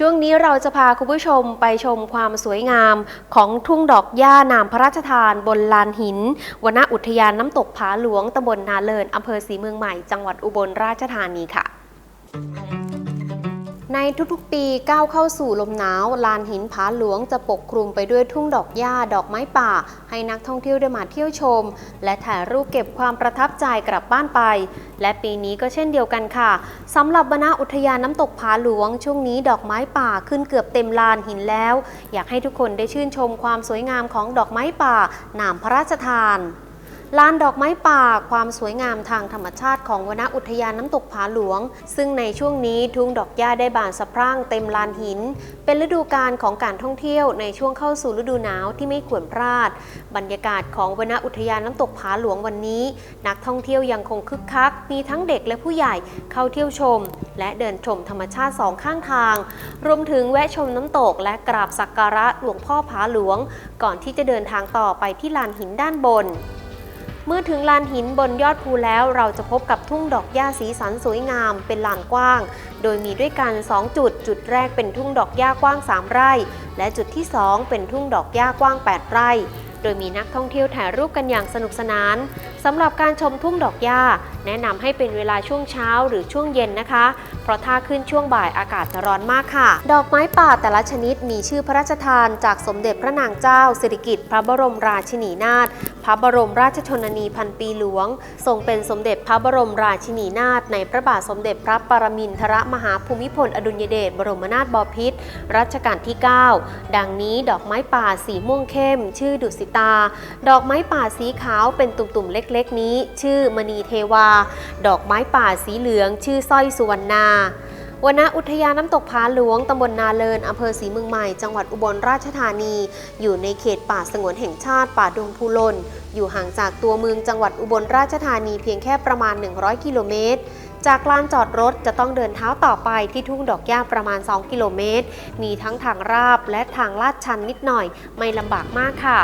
ช่วงนี้เราจะพาคุณผู้ชมไปชมความสวยงามของทุ่งดอกหญ้านามพระราชทานบนลานหินวนอุทยานน้ำตกผาหลวงตำบลนาเลินอำเภอศรีเมืองใหม่ จังหวัดอุบลราชธานีค่ะ ในทุกๆ ปีก้าวเข้าสู่ลมหนาว ลานหินผาหลวงจะปกคลุมไปด้วยทุ่งดอกหญ้าดอกไม้ป่า ให้นักท่องเที่ยวได้มาเที่ยวชม และถ่ายรูปเก็บความประทับใจกลับบ้านไป และปีนี้ก็เช่นเดียวกันค่ะสำหรับบรรณอุทยานน้ำตกผาหลวง ช่วงนี้ดอกไม้ป่าขึ้นเกือบเต็มลานหินแล้ว อยากให้ทุกคนได้ชื่นชมความสวยงามของดอกไม้ป่าหนามพระราชทาน ลานดอกไม้ป่าความสวยงามทางธรรมชาติของวนอุทยานน้ำตกผาหลวง ซึ่งในช่วงนี้ทุ่งดอกหญ้าได้บานสะพรั่งเต็มลานหิน เป็นฤดูกาลของการท่องเที่ยวในช่วงเข้าสู่ฤดูหนาวที่ไม่ควรพลาด บรรยากาศของวนอุทยานน้ำตกผาหลวงวันนี้ นักท่องเที่ยวยังคงคึกคัก มีทั้งเด็กและผู้ใหญ่เข้าเที่ยวชม และเดินชมธรรมชาติสองข้างทาง รวมถึงแวะชมน้ำตก และกราบสักการะหลวงพ่อผาหลวง ก่อนที่จะเดินทางต่อไปที่ลานหินด้านบน เมื่อถึงลานหินบนยอดภูแล้วเราจะพบกับทุ่งดอกหญ้าสีสันสวยงาม เป็นลานกว้าง โดยมีด้วยกัน 2 จุด จุดแรกเป็นทุ่งดอกหญ้ากว้าง 3 ไร่ และจุดที่ 2 เป็นทุ่งดอกหญ้ากว้าง 8 ไร่ โดยมีนักท่องเที่ยวถ่ายรูปกันอย่างสนุกสนานสำหรับการชมทุ่งดอกหญ้า แนะนำให้เป็นเวลาช่วงเช้าหรือช่วงเย็นนะคะ เพราะถ้าขึ้นช่วงบ่ายอากาศจะร้อนมากค่ะ ดอกไม้ป่าแต่ละชนิดมีชื่อพระราชทานจากสมเด็จพระนางเจ้าสิริกิติ์พระบรมราชินีนาถพระบรมราชชนนีพันปีหลวงทรงเป็นสมเด็จพระบรมราชินีนาถในพระบาทสมเด็จพระปรมินทรมหาภูมิพลอดุลยเดชบรมนาถบพิตรรัชกาลที่ 9 ดังนี้ดอกไม้ป่าสีม่วงเข้ม ชื่อดุสิตา ดอกไม้ป่าสีขาวเป็นตุ่มๆเล็กๆนี้ ชื่อมณีเทวา ดอกไม้ป่าสีเหลือง ชื่อสร้อยสุวรรณา วนอุทยานน้ำตกผาหลวงตำบลนาเลินอำเภอศรีเมืองใหม่ จังหวัดอุบลราชธานี อยู่ในเขตป่าสงวนแห่งชาติป่าดงพูลน อยู่ห่างจากตัวเมืองจังหวัดอุบลราชธานีเพียงแค่ประมาณ 100 กิโลเมตร จากลานจอดรถจะต้องเดินเท้าต่อไปที่ทุ่งดอกหญ้าประมาณ 2 กิโลเมตร มีทั้งทางราบและทางลาดชันนิดหน่อย ไม่ลำบากมากค่ะ